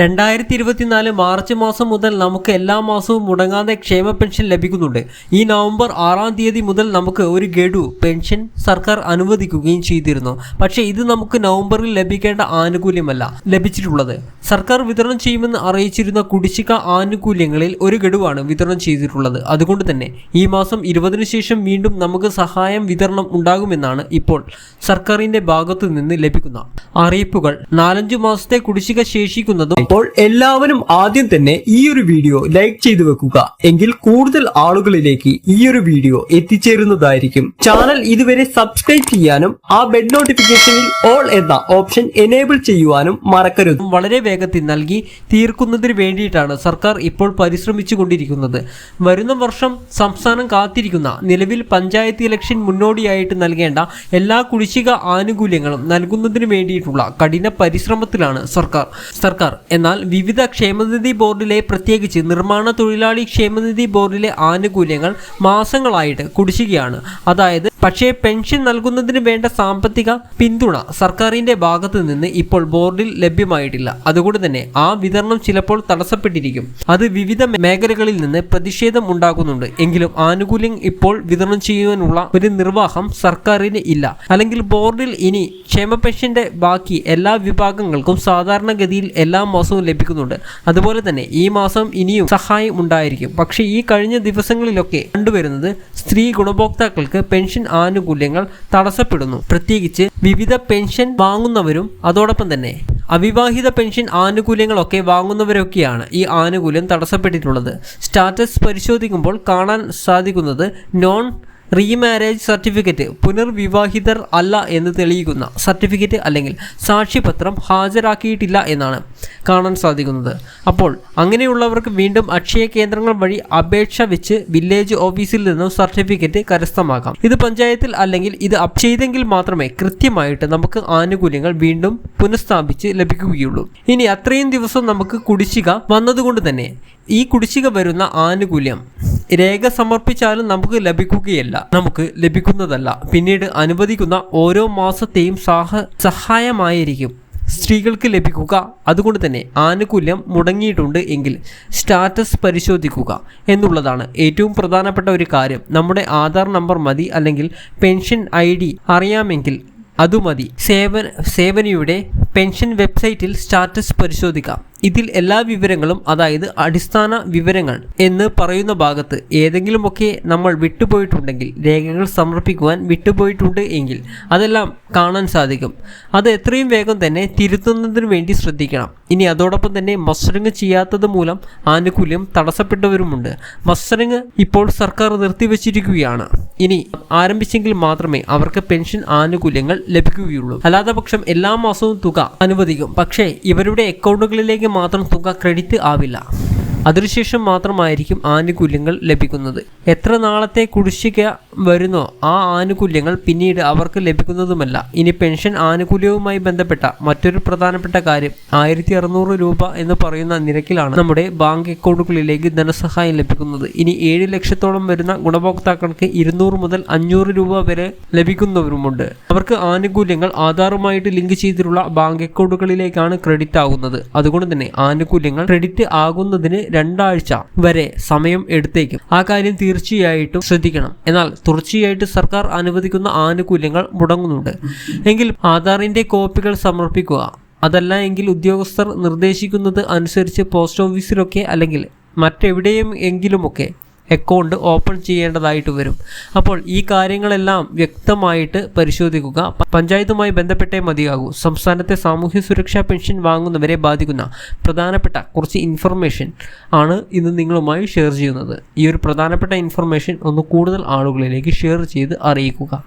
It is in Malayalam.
രണ്ടായിരത്തി ഇരുപത്തിനാല് മാർച്ച് മാസം മുതൽ നമുക്ക് എല്ലാ മാസവും മുടങ്ങാതെ ക്ഷേമ പെൻഷൻ ലഭിക്കുന്നുണ്ട്. ഈ നവംബർ ആറാം തീയതി മുതൽ നമുക്ക് ഒരു ഗഡു പെൻഷൻ സർക്കാർ അനുവദിക്കുകയും ചെയ്തിരുന്നു. പക്ഷേ ഇത് നമുക്ക് നവംബറിൽ ലഭിക്കേണ്ട ആനുകൂല്യമല്ല ലഭിച്ചിട്ടുള്ളത്. സർക്കാർ വിതരണം ചെയ്യുമെന്ന് അറിയിച്ചിരുന്ന കുടിശ്ശിക ആനുകൂല്യങ്ങളിൽ ഒരു ഗഡുവാണ് വിതരണം ചെയ്തിട്ടുള്ളത്. അതുകൊണ്ട് തന്നെ ഈ മാസം ഇരുപതിനു ശേഷം വീണ്ടും നമുക്ക് സഹായം വിതരണം ഉണ്ടാകുമെന്നാണ് ഇപ്പോൾ സർക്കാരിന്റെ ഭാഗത്തു നിന്ന് ലഭിക്കുന്ന അറിയിപ്പുകൾ. നാലഞ്ചു മാസത്തെ കുടിശ്ശിക ശേഷിക്കുന്നതും അപ്പോൾ എല്ലാവരും ആദ്യം തന്നെ ഈ ഒരു വീഡിയോ ലൈക്ക് ചെയ്തു വെക്കുക. എങ്കിൽ കൂടുതൽ ആളുകളിലേക്ക് ഈ ഒരു വീഡിയോ എത്തിച്ചേരുന്നതായിരിക്കും. ചാനൽ ഇതുവരെ സബ്സ്ക്രൈബ് ചെയ്യാനും ആ ബെഡ് നോട്ടിഫിക്കേഷനിൽ ഓൾ എന്ന ഓപ്ഷൻ എനേബിൾ ചെയ്യുവാനും മറക്കരുത്. വളരെ വേഗത്തിൽ നൽകി തീർക്കുന്നതിന് വേണ്ടിയിട്ടാണ് സർക്കാർ ഇപ്പോൾ പരിശ്രമിച്ചു കൊണ്ടിരിക്കുന്നത്. വരുന്ന വർഷം സംസ്ഥാനം കാത്തിരിക്കുന്ന നിലവിൽ പഞ്ചായത്ത് ഇലക്ഷൻ മുന്നോടിയായിട്ട് നൽകേണ്ട എല്ലാ കുടിശ്ശിക ആനുകൂല്യങ്ങളും നൽകുന്നതിന് വേണ്ടിയിട്ടുള്ള കഠിന പരിശ്രമത്തിലാണ് സർക്കാർ. സർക്കാർ എന്നാൽ വിവിധ ക്ഷേമനിധി ബോർഡിലെ പ്രത്യേകിച്ച് നിർമ്മാണ തൊഴിലാളി ക്ഷേമനിധി ബോർഡിലെ ആനുകൂല്യങ്ങൾ മാസങ്ങളായിട്ട് കുടിശ്ശികയാണ്. അതായത് പക്ഷേ പെൻഷൻ നൽകുന്നതിന് വേണ്ട സാമ്പത്തിക പിന്തുണ സർക്കാരിന്റെ ഭാഗത്തു നിന്ന് ഇപ്പോൾ ബോർഡിൽ ലഭ്യമായിട്ടില്ല. അതുകൊണ്ട് തന്നെ ആ വിതരണം ചിലപ്പോൾ തടസ്സപ്പെട്ടിരിക്കും. അത് വിവിധ മേഖലകളിൽ നിന്ന് പ്രതിഷേധം ഉണ്ടാകുന്നുണ്ട് എങ്കിലും ആനുകൂല്യം ഇപ്പോൾ വിതരണം ചെയ്യുവാനുള്ള ഒരു നിർവാഹം സർക്കാരിന് ഇല്ല. അല്ലെങ്കിൽ ബോർഡിൽ ഇനി ക്ഷേമ പെൻഷന്റെ ബാക്കി എല്ലാ വിഭാഗങ്ങൾക്കും സാധാരണഗതിയിൽ എല്ലാ മാസവും ലഭിക്കുന്നുണ്ട്. അതുപോലെ തന്നെ ഈ മാസം ഇനിയും സഹായം ഉണ്ടായിരിക്കും. പക്ഷേ ഈ കഴിഞ്ഞ ദിവസങ്ങളിലൊക്കെ കണ്ടുവരുന്നത് സ്ത്രീ ഗുണഭോക്താക്കൾക്ക് പെൻഷൻ ആനുകൂല്യങ്ങൾ തടസ്സപ്പെടുന്നു. പ്രത്യേകിച്ച് വിവിധ പെൻഷൻ വാങ്ങുന്നവരും അതോടൊപ്പം തന്നെ അവിവാഹിത പെൻഷൻ ആനുകൂല്യങ്ങളൊക്കെ വാങ്ങുന്നവരൊക്കെയാണ് ഈ ആനുകൂല്യം തടസ്സപ്പെട്ടിട്ടുള്ളത്. സ്റ്റാറ്റസ് പരിശോധിക്കുമ്പോൾ കാണാൻ സാധിക്കുന്നത് നോൺ റീമാരേജ് സർട്ടിഫിക്കറ്റ് പുനർവിവാഹിതർ അല്ല എന്ന് തെളിയിക്കുന്ന സർട്ടിഫിക്കറ്റ് അല്ലെങ്കിൽ സാക്ഷ്യപത്രം ഹാജരാക്കിയിട്ടില്ല എന്നാണ്. കാണാൻ സാധിക്കുന്നത്. അപ്പോൾ അങ്ങനെയുള്ളവർക്ക് വീണ്ടും അക്ഷയ കേന്ദ്രങ്ങൾ വഴി അപേക്ഷ വെച്ച് വില്ലേജ് ഓഫീസിൽ നിന്നും സർട്ടിഫിക്കറ്റ് കരസ്ഥമാക്കാം. ഇത് പഞ്ചായത്തിൽ അല്ലെങ്കിൽ ഇത് ചെയ്തെങ്കിൽ മാത്രമേ കൃത്യമായിട്ട് നമുക്ക് ആനുകൂല്യങ്ങൾ വീണ്ടും പുനഃസ്ഥാപിച്ച് ലഭിക്കുകയുള്ളൂ. ഇനി അത്രയും ദിവസം നമുക്ക് കുടിശ്ശിക വന്നതുകൊണ്ട് തന്നെ ഈ കുടിശ്ശിക വരുന്ന ആനുകൂല്യം രേഖ സമർപ്പിച്ചാലും നമുക്ക് ലഭിക്കുകയല്ല. നമുക്ക് ലഭിക്കുന്നതല്ല. പിന്നീട് അനുവദിക്കുന്ന ഓരോ മാസത്തെയും സഹ സഹായമായിരിക്കും. സ്ത്രീകൾക്ക് ലഭിക്കുക. അതുകൊണ്ട് തന്നെ ആനുകൂല്യം മുടങ്ങിയിട്ടുണ്ട് എങ്കിൽ സ്റ്റാറ്റസ് പരിശോധിക്കുക എന്നുള്ളതാണ് ഏറ്റവും പ്രധാനപ്പെട്ട ഒരു കാര്യം. നമ്മുടെ ആധാർ നമ്പർ മതി അല്ലെങ്കിൽ പെൻഷൻ ഐ അറിയാമെങ്കിൽ അതുമതി സേവന സേവനയുടെ പെൻഷൻ വെബ്സൈറ്റിൽ സ്റ്റാറ്റസ് പരിശോധിക്കാം. ഇതിൽ എല്ലാ വിവരങ്ങളും അതായത് അടിസ്ഥാന വിവരങ്ങൾ എന്ന് പറയുന്ന ഭാഗത്ത് ഏതെങ്കിലുമൊക്കെ നമ്മൾ വിട്ടുപോയിട്ടുണ്ടെങ്കിൽ രേഖകൾ സമർപ്പിക്കുവാൻ വിട്ടുപോയിട്ടുണ്ട് എങ്കിൽ അതെല്ലാം കാണാൻ സാധിക്കും. അത് എത്രയും വേഗം തന്നെ തിരുത്തുന്നതിന് വേണ്ടി ശ്രദ്ധിക്കണം. ഇനി അതോടൊപ്പം തന്നെ മസ്റ്ററിങ് ചെയ്യാത്തത് മൂലം ആനുകൂല്യം തടസ്സപ്പെട്ടവരുമുണ്ട്. മസ്റ്ററിങ് ഇപ്പോൾ സർക്കാർ നിർത്തിവച്ചിരിക്കുകയാണ്. ഇനി ആരംഭിച്ചെങ്കിൽ മാത്രമേ അവർക്ക് പെൻഷൻ ആനുകൂല്യങ്ങൾ ലഭിക്കുകയുള്ളൂ. അല്ലാത്തപക്ഷം എല്ലാ മാസവും തുക അനുവദിക്കും. പക്ഷേ ഇവരുടെ അക്കൗണ്ടുകളിലേക്ക് മാത്രം തുക ക്രെഡിറ്റ് ആവില്ല. അതിനുശേഷം മാത്രമായിരിക്കും ആനുകൂല്യങ്ങൾ ലഭിക്കുന്നത്. എത്ര നാളത്തെ കുടിശ്ശിക വരുന്നോ ആ ആനുകൂല്യങ്ങൾ പിന്നീട് അവർക്ക് ലഭിക്കുന്നതുമല്ല. ഇനി പെൻഷൻ ആനുകൂല്യവുമായി ബന്ധപ്പെട്ട മറ്റൊരു പ്രധാനപ്പെട്ട കാര്യം ആയിരത്തി രൂപ എന്ന് പറയുന്ന നിരക്കിലാണ് നമ്മുടെ ബാങ്ക് അക്കൗണ്ടുകളിലേക്ക് ധനസഹായം ലഭിക്കുന്നത്. ഇനി ഏഴ് ലക്ഷത്തോളം വരുന്ന ഗുണഭോക്താക്കൾക്ക് ഇരുന്നൂറ് മുതൽ അഞ്ഞൂറ് രൂപ വരെ ലഭിക്കുന്നവരുമുണ്ട്. അവർക്ക് ആനുകൂല്യങ്ങൾ ആധാറുമായിട്ട് ലിങ്ക് ചെയ്തിട്ടുള്ള ബാങ്ക് അക്കൗണ്ടുകളിലേക്കാണ് ക്രെഡിറ്റ് ആകുന്നത് അതുകൊണ്ട് തന്നെ ആനുകൂല്യങ്ങൾ ക്രെഡിറ്റ് ആകുന്നതിന് രണ്ടാഴ്ച വരെ സമയം എടുത്തേക്കും. ആ കാര്യം തീർച്ചയായിട്ടും ശ്രദ്ധിക്കണം. എന്നാൽ തുടർച്ചയായിട്ട് സർക്കാർ അനുവദിക്കുന്ന ആനുകൂല്യങ്ങൾ മുടങ്ങുന്നുണ്ട്. എങ്കിൽ ആധാറിന്റെ കോപ്പികൾ സമർപ്പിക്കുക അതല്ല എങ്കിൽ ഉദ്യോഗസ്ഥർ നിർദ്ദേശിക്കുന്നത് അനുസരിച്ച് പോസ്റ്റ് ഓഫീസിലൊക്കെ അല്ലെങ്കിൽ മറ്റെവിടെയും എങ്കിലുമൊക്കെ അക്കൗണ്ട് ഓപ്പൺ ചെയ്യേണ്ടതായിട്ട് വരും. അപ്പോൾ ഈ കാര്യങ്ങളെല്ലാം വ്യക്തമായിട്ട് പരിശോധിക്കുക. പഞ്ചായത്തുമായി ബന്ധപ്പെട്ടേ മതിയാകൂ. സംസ്ഥാനത്തെ സാമൂഹ്യ സുരക്ഷാ പെൻഷൻ വാങ്ങുന്നവരെ ബാധിക്കുന്ന പ്രധാനപ്പെട്ട കുറച്ച് ഇൻഫർമേഷൻ ആണ് ഇന്ന് നിങ്ങളുമായി ഷെയർ ചെയ്യുന്നത്. ഈ ഒരു പ്രധാനപ്പെട്ട ഇൻഫർമേഷൻ ഒന്ന് കൂടുതൽ ആളുകളിലേക്ക് ഷെയർ ചെയ്ത് അറിയിക്കുക.